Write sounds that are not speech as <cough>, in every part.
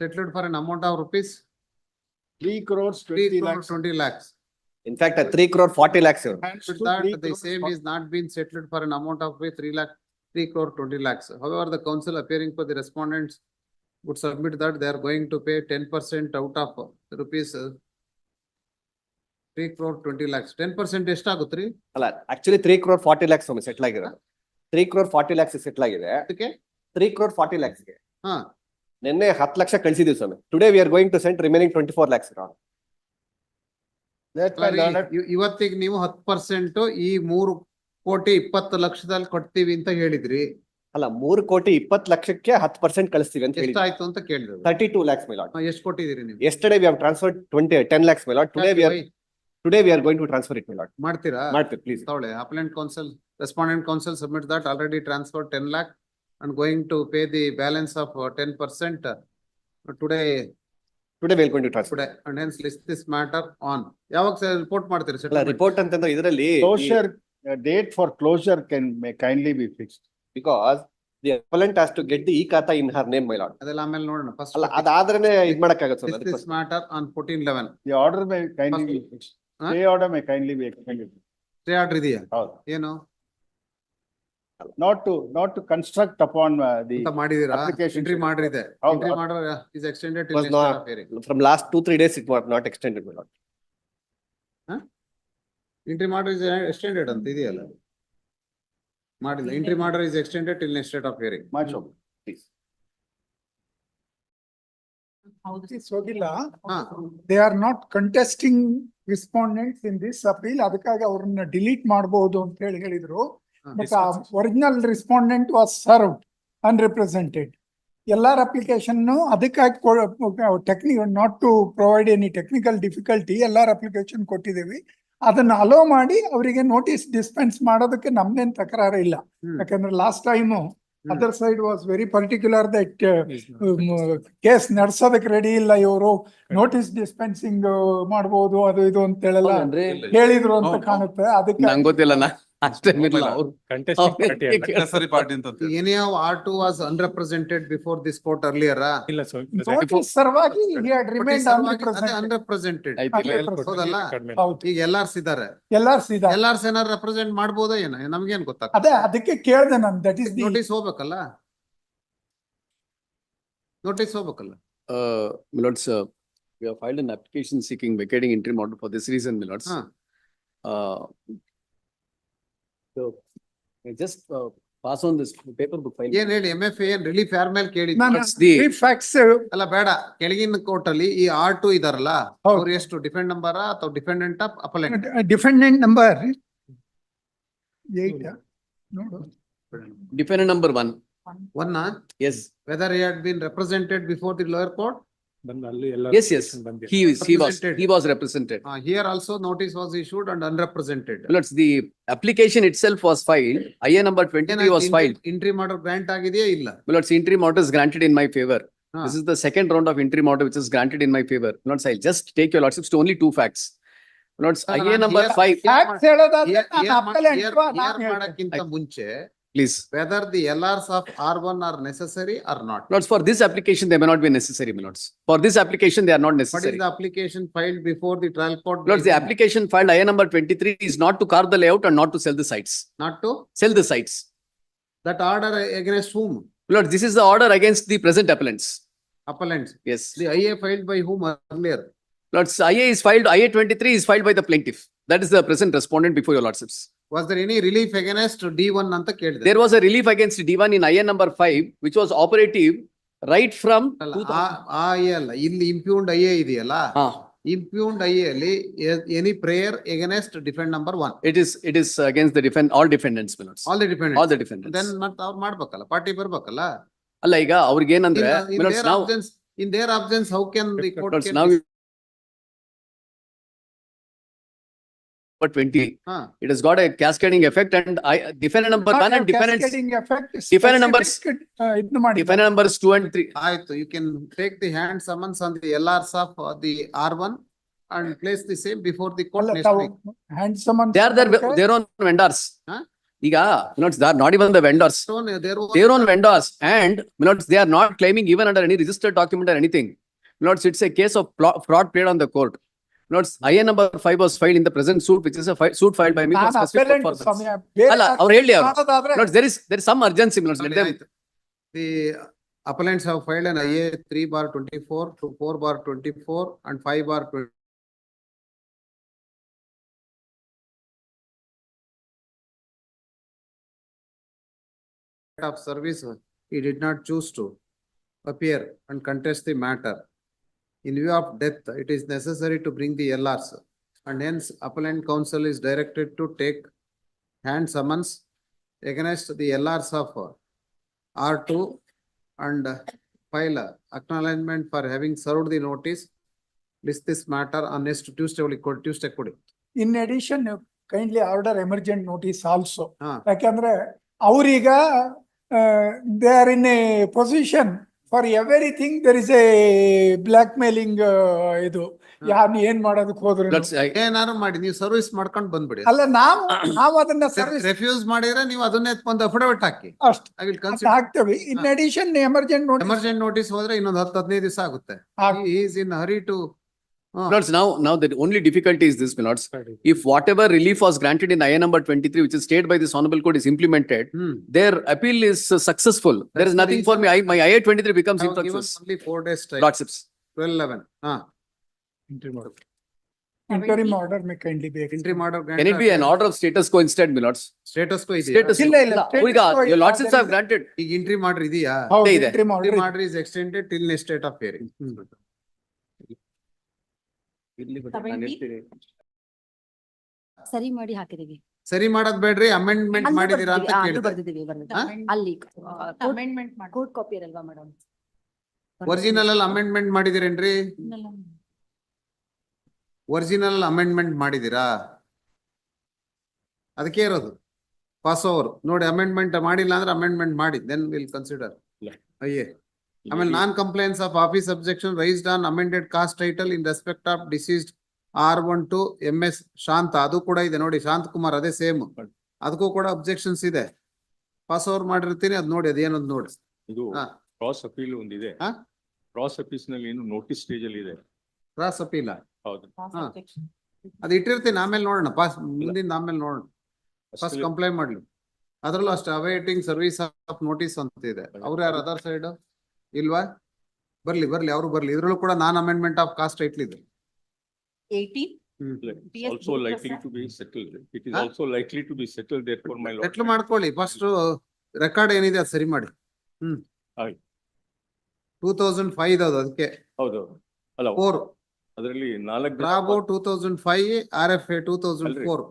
settled for an amount of rupees Three crores, three twenty crore lakhs. twenty lakhs. In fact, a three crore forty lakhs. ಇವ್ರು. Hands But to that three the crores same for- is not been settled for an amount of rupees three lakh, three crore twenty lakhs. However, the council appearing for the respondents would submit that they are going to pay ten percent out of rupees uh, three crore twenty lakhs. Ten percent ಎಷ್ಟಾಗುತ್ತ್ರಿ? ಅಲ್ಲ actually three crore forty lakhs ಒಮ್ಮೆ settle ಆಗಿರೋದು three crore forty lakhs settle ಆಗಿದೆ ಅದಕ್ಕೆ? Three crore forty ಲ್ಯಾಕ್ಸ್ಗೆ ಹಾ. ನಿನ್ನೆ ಹತ್ತು ಲಕ್ಷ ಕಳಿಸಿದೀವಿ ಸ್ವಾಮಿ. Today we are going to send remaining twenty four lakhs ಇವತ್ತಿಗೆ ನೀವು ಹತ್ತು ಪರ್ಸೆಂಟ್ ಈ ಮೂರು ಕೋಟಿ ಇಪ್ಪತ್ತು ಲಕ್ಷದಲ್ಲಿ ಕೊಡ್ತೀವಿ ಅಂತ ಹೇಳಿದ್ರಿ. ಅಲ್ಲ ಮೂರು ಕೋಟಿ ಇಪ್ಪತ್ತು ಲಕ್ಷಕ್ಕೆ ಹತ್ತು ಪರ್ಸೆಂಟ್ ಕಳಿಸ್ತೀವಿ ಅಂತ ಹೇಳಿ ಎಷ್ಟಾಯ್ತು ಅಂತ ಕೇಳಿದ್ರು. ತರ್ಟಿ ಟೂ ಲ್ಯಾಕ್ಸ್ ಮೇಲಾಟ್ ಎಷ್ಟು ಕೊಟ್ಟಿದ್ದೀರಿ ನೀವು? Yesterday we have transfer twenty ten lakhs mail today we are today we are going to transfer it ಮೇಲಾಟ್ ಮಾಡ್ತೀರಾ? ಮಾಡ್ತೀವಿ ಪ್ಲೀಸ್ ತಗೊಳ್ಳಿ. Appellant counsel respondent counsel submit that already transfer ten lakh. And going to pay the balance of uh, ten percent today, today we going to to today, and hence list this matter on. ಯಾವಾಗ report ಮಾಡ್ತೀರಿ ಅಲ್ಲ settlement? Report ಅಂತಂದ್ರೆ ಇದರಲ್ಲಿ closure, uh, date for closure can may kindly be fixed. Because the appellant has to get the e khata in her name ಮೈಲಾಟ್ ಅದೆಲ್ಲ ಆಮೇಲೆ ನೋಡೋಣ first. ಅಲ್ಲ ಅದಾದ್ರೇನೆ ಇದ್ ಮಾಡಕ್ಕಾಗತ್ತೆ this matter on fourteen eleven. The order may kindly be First- fixed. Huh? Stay order may kindly be extended. Stay order ಇದೆಯಾ? ಹೌದು. ಏನು? Not to, not to construct upon uh, the, ಅಂತ ಮಾಡಿದೀರಾ? application Entry should- ಮಾಡಿದೆ. ಹೌದು. ಮಾಡ್ರೆ is extended till Was not- of hearing. From last two three days not was not extended ಮೈಲಾಟ್ Entry ಮಾಡ್ರೆ is extended ಅಂತ ಇದೆಯಲ್ಲ? ಮಾಡಿಲ್ಲ. Entry ಮಾಡ್ರೆ is extended till next date of hearing. much of. Please Notice ಹೋಗಿಲ್ಲ ಹಾ. They are not contesting respondents in this appeal ಅದಕ್ಕಾಗಿ ಅವ್ರನ್ನ delete ಮಾಡಬಹುದು ಅಂತ ಹೇಳಿ ಹೇಳಿದ್ರು but original respondent was served unrepresented L R application ಅದಕ್ಕಾಗಿ technique not to provide any technical difficulty L R application ಕೊಟ್ಟಿದ್ದೀವಿ. ಅದನ್ನ ಅಲೋ ಮಾಡಿ ಅವರಿಗೆ ನೋಟಿಸ್ ಡಿಸ್ಪೆನ್ಸ್ ಮಾಡೋದಕ್ಕೆ ನಮ್ದೇನ್ ತಕರಾರ ಇಲ್ಲ. ಯಾಕಂದ್ರೆ last time other side was very particular that case ನಡ್ಸೋದಕ್ಕೆ ready ಇಲ್ಲ ಇವರು. ನೋಟಿಸ್ ಡಿಸ್ಪೆನ್ಸಿಂಗ್ ಮಾಡಬಹುದು ಅದು ಇದು ಅಂತ ಹೇಳಲ್ಲ. ಹೇಳಿದ್ರು ಅಂತ. ಕಾಣುತ್ತೆ. ಅದಕ್ಕೆ ಗೊತ್ತಿಲ್ಲ ಅಂತ ಹೇಳೋರು R 2 was on before this for earlier ಇಲ್ಲ ಸರ್ ಪೋರ್ ಸರ್ವಾಕಿ ಎಲ್ಲಾರ್ಸ್ ಹ್ಯಾಡ್ ರೆಪ್ರೆಸೆಂಟ್ ಮಾಡಬಹುದು ಏನ? ನಮಗೇನ್ ಗೊತ್ತಾ ಅದಕ್ಕೆ ಕೇಳ್ದೆ ನಾನು. ದಟ್ ಇಸ್ ನೋಟಿಸ್ ಹೋಗ್ಬೇಕಲ್ಲ? Notice ಹೋಗಬೇಕಲ್ಲ? Milords we have filed an application seeking vacating entry module for this reason milords ಆ So, I just uh, pass on this paper book file. ಏನ್ ಹೇಳಿ ಎಂ ಎಫ್ ಏನ್ ರಿಲೀಫ್ ಯಾರ ಮೇಲೆ ಕೇಳಿ. ನಾನು What's the- facts ಅಲ್ಲ ಬೇಡ. ಕೆಳಗಿನ ಕೋರ್ಟ್ ಅಲ್ಲಿ ಈ ಆರ್ ಟು ಇದಾರಲ್ಲ ಹೌದು. ಅವ್ರು ಎಷ್ಟು ಡಿಫೆಂಡ್ ನಂಬರ್ ಅಥವಾ defendant appellant defendant number eight ನೋಡು. Defendant number one, one yes, whether had been represented before the lower court ಬಂದು ಅಲ್ಲಿ ಎಲ್ಲ yes, yes, ಬಂದಿದೆ. he is, he was, Represented. he was represented. Here also notice was issued and unrepresented Millards, the application itself was filed, IA number twenty-three was filed. Entry ಮಾಡೋ grant ಆಗಿದೆಯಾ ಇಲ್ಲ Millards, interim order is granted in my favor. ಹಾ. This is the second round of interim order which is granted in my favor. Millards, I'll just take your lordships to only two facts. Millards, Sir, IA ನಾನು number here- five, facts ಹೇಳೋದಾದ್ರೆ Here- ನಾನು here ma- appellant here- ವಾ here ನಾನು ಹೇಳ್ತೇನೆ. ಮಾಡಕ್ಕಿಂತ ಮುಂಚೆ Please. Whether the LRs of R1 are necessary or not. Lords, for this application, they may not be necessary, my lords. For this application, they are not What is necessary. the application filed before the trial court? Lords, the application filed IA number twenty-three is not to carve the layout and not to sell the sites. Not to, Sell the sites. that order against whom? Lords, this is the order against the present appellants. Appellants. Yes. The IA filed by whom earlier? Lords, IA is filed, IA twenty-three is filed by the plaintiff. That is the present respondent before your lordships. Was there any relief against D one ಅಂತ ಕೇಳಿದೆ? There was a relief against D one in IA number 5, which was operative right from. ಅಲ್ಲ, 2000 ಆ- ಆ IA ಅಲ್ಲ, ಇಲ್ಲಿ impugned I ಇದೆಯಲ್ಲ, any impugned I ಅಲ್ಲಿ any prayer against defend number one, it is, it is against the defend, all defendants, Millards. All the All defend. the defendants. ಮತ್ ಅವ್ರು ಮಾಡ್ಬೇಕಲ್ಲ, ಪಾರ್ಟಿ ಬರ್ಬೇಕಲ್ಲ? ಅಲ್ಲ ಈಗ ಅವ್ರಿಗೆ ಏನಂದ್ರೆ In- in Millards, their now, absence, in their absence, how can the court? Now. dis- But twenty, ಹಾ, it has got a cascading effect and I, defendant number Not one and have defendants, cascading effect, <laughs> Defendant numbers- specific, ಆ, ಇದ್ನ ಮಾಡಿ defendant numbers two and three. ಆಯ್ತು, you can take the hand summons on the LRs of uh, the R one and place the same before the court ಅಲ್ಲ next ತಾವು week. Hand summon They are their, their own vendors. Huh? ಈಗ notes, they are not even the vendors. Stone, there was- Their own vendors and notes, they are not claiming even under any registered document or anything. Notes, it's a case of plo- fraud played on the court. Notes, IA number five was filed in the present suit, which is a fi- suit filed by me for ನಾನು specific appellant purpose. ಸ್ವಾಮಿ, ಬೇರೆ ಅಲ್ಲ, ಅವ್ರು ಹೇಳಿ ಅವ್ರು. ಮಾಡೋದಾದ್ರೆ Notes, there is, there is some urgency, notes, let Sorry, them, ಆಯ್ತು. The appellants have filed an IA three bar twenty-four to four bar twenty-four and five bar twenty. Of service, he did not choose to appear and contest the matter. In view of death, it is necessary to bring the LRs. And hence appellant counsel is directed to take hand summons against the LRs of R2 and file acknowledgement for having served the notice. List this matter on next Tuesday, only ಕೊಡಿ, Tuesday ಕೊಡಿ. In addition kindly order emergent notice also ಹಾ. ಯಾಕಂದ್ರೆ ಅವ್ರೀಗ they are in a position for everything there is a blackmailing ಇದು ಯಾರು ಏನ್ ಮಾಡೋದಕ್ಕೆ ಹೋದ್ರು ಏನಾರು ಮಾಡಿ ನೀವು ಸರ್ವಿಸ್ ಮಾಡ್ಕೊಂಡು ಬಂದ್ಬಿಡಿ. ಅಲ್ಲ ನಾವು <coughs> ನಾವು ಅದನ್ನ ಸರ್ವಿಸ್ ರೆಫ್ಯೂಸ್ ಮಾಡಿದ್ರೆ ನೀವು ಅದನ್ನೇ ಒಂದು ಅಫಿಡವಿಟ್ ಹಾಕಿ. ಅಷ್ಟು. ಹಾಕ್ತೇವೆ in. Addition emergent notice emergent notice ಹೋದ್ರೆ ಇನ್ನೊಂದು ಹತ್ತು ಹದಿನೈದು ದಿವಸ ಆಗುತ್ತೆ. Is in hurry hurry to. notes, now, now the only difficulty is this, my lords. If whatever relief was granted in IA number twenty-three, which is stated by this honorable court is implemented, Hmm. their appeal is uh, successful. There That's is the nothing for me. I, my IA twenty-three becomes Have given infructuous. only four days time. Lordships. Twelve eleven, ಹಾ. Interim order may kindly ಬೇಕು Entry ಮಾಡೋ. Can it be an order of status quo instead, my lords? Status quo ಇದೆಯಾ? Status. ಇಲ್ಲ, ಇಲ್ಲ, Oh, status ಈಗ quo your ಇಲ್ಲ, lordships there have is- granted. ಈಗ entry ಮಾಡ್ರಿ ಇದೆಯಾ? ಹೌದು ಇದೆ. entry Entry order ಇದೆ. ಮಾಡ್ರಿ is extended till next date of hearing. ಸರಿ ಮಾಡಿ ಹಾಕಿದೀವಿ ಸರಿ ಮಾಡೋದ್ ಬೇಡ್ರಿ ಅಮೆಂಡ್ಮೆಂಟ್ ಅಲ್ಲೂ ಮಾಡಿದೀರಾ ಅಂತ ಆ, ಅಲ್ಲೂ ಕೇಳಿದೆ. ಬರ್ದಿದೀವಿ, ಬರ್ದಿದೀವಿ. ಹಾ? ಅಲ್ಲಿ ಅಮೆಂಡ್ಮೆಂಟ್ ಮಾಡಿ ಕೋರ್ಟ್ ಕಾಪಿ ಇರಲ್ವಾ ಮೇಡಮ್ ಒರಿಜಿನಲ್ ಅಲ್ಲಿ ಅಮೆಂಡ್ಮೆಂಟ್ ಮಾಡಿದಿರೇನ್ರಿ? ಒರಿಜಿನಲ್ ಅಮೆಂಡ್ಮೆಂಟ್ ಮಾಡಿದೀರಾ? ಅದಕ್ಕೆ ಇರೋದು. ಪಾಸ್ ಓವರ್ ನೋಡಿ ಅಮೆಂಡ್ಮೆಂಟ್ ಮಾಡಿಲ್ಲ ಅಂದ್ರೆ ಅಮೆಂಡ್ಮೆಂಟ್ ಮಾಡಿ ದೆನ್ ವಿಲ್ ಕನ್ಸಿಡರ್. ಅಯ್ಯೇ ಆಮೇಲೆ non complaints of office objection raised on amended cause title in respect of deceased R one two M S Shanta ಅದು ಕೂಡ ಇದೆ ನೋಡಿ ಶಾಂತ್ ಕುಮಾರ್ ಅದೇ ಸೇಮ್ ಅದಕ್ಕೂ ಕೂಡ ಅಬ್ಜೆಕ್ಷನ್ಸ್ ಇದೆ ಪಾಸ್ ಓವರ್ ಮಾಡಿರ್ತೀನಿ ಅದ್ ನೋಡಿ ಅದೇನದ್ ನೋಡಿ. ಇದು ಹಾ. ಕ್ರಾಸ್ ಅಪೀಲ್ ಒಂದಿದೆ. ಹಾ? ಕ್ರಾಸ್ ಅಪೀಸ್ನಲ್ಲಿ ಏನು ನೋಟಿಸ್ ಸ್ಟೇಜ್ ಅಲ್ಲಿ ಇದೆ. ಕ್ರಾಸ್ ಅಪೀಲ್ ಹೌದು. ಹಾ. ಅದ್ ಇಟ್ಟಿರ್ತೀನಿ ಆಮೇಲೆ ನೋಡೋಣ. ಪಾಸ್ ಮುಂದಿನ ಆಮೇಲೆ ನೋಡೋಣ. ಫಸ್ಟ್ ಕಂಪ್ಲೇಂಟ್ ಕಂಪ್ಲೈ ಮಾಡ್ಲಿ. ಅದ್ರಲ್ಲೂ ಅಷ್ಟೇ ಅವೈಟಿಂಗ್ ಸರ್ವಿಸ್ ಆಫ್ ನೋಟಿಸ್ ಅಂತ ಇದೆ. ಅವ್ರು ಯಾರು ಅದರ್ ಸೈಡ್ ಇಲ್ವಾ? ಬರ್ಲಿ ಬರ್ಲಿ ಅವರು ಬರ್ಲಿ. ಇದ್ರಲ್ಲೂ ಕೂಡ ನಾನ್ ಅಮೆಂಡ್ಮೆಂಟ್ ಆಫ್ ಕಾಸ್ಟ್ ಇದೆ. Eighteen PS also Gupta, likely to be settled. It is Huh? also likely to be settled therefore my lord. Settle ಮಾಡ್ಕೊಳ್ಳಿ. ಫಸ್ಟ್ ರೆಕಾರ್ಡ್ ಏನಿದೆ ಅದು ಸರಿ ಮಾಡಿ. ಹ್ಮ್. ಆಯ್ತು. ಟೂ ತೌಸಂಡ್ ಫೈವ್ ಅದು ಅದಕ್ಕೆ. ಹೌದು ಅಲ್ಲ ಫೋರ್ ಅದರಲ್ಲಿ ನಾಲ್ಕು ಜನ two thousand five R F A two thousand ಅಲ್ರಿ. ಫೋರ್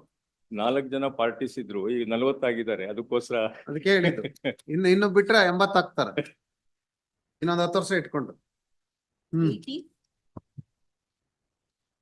ನಾಲ್ಕು ಜನ ಪಾರ್ಟೀಸ್ ಇದ್ರು ಈಗ ನಲವತ್ತಾಗಿದ್ದಾರೆ. ಅದಕ್ಕೋಸ್ಕರ ಅದಕ್ಕೆ ಹೇಳಿದ್ದು. ಇನ್ನು ಇನ್ನು ಬಿಟ್ರೆ ಎಂಬತ್ ಹಾಕ್ತಾರೆ <laughs> ಇನ್ನೊಂದ್ ಹತ್ತು ವರ್ಷ ಇಟ್ಕೊಂಡು. ಹ್ಮ್.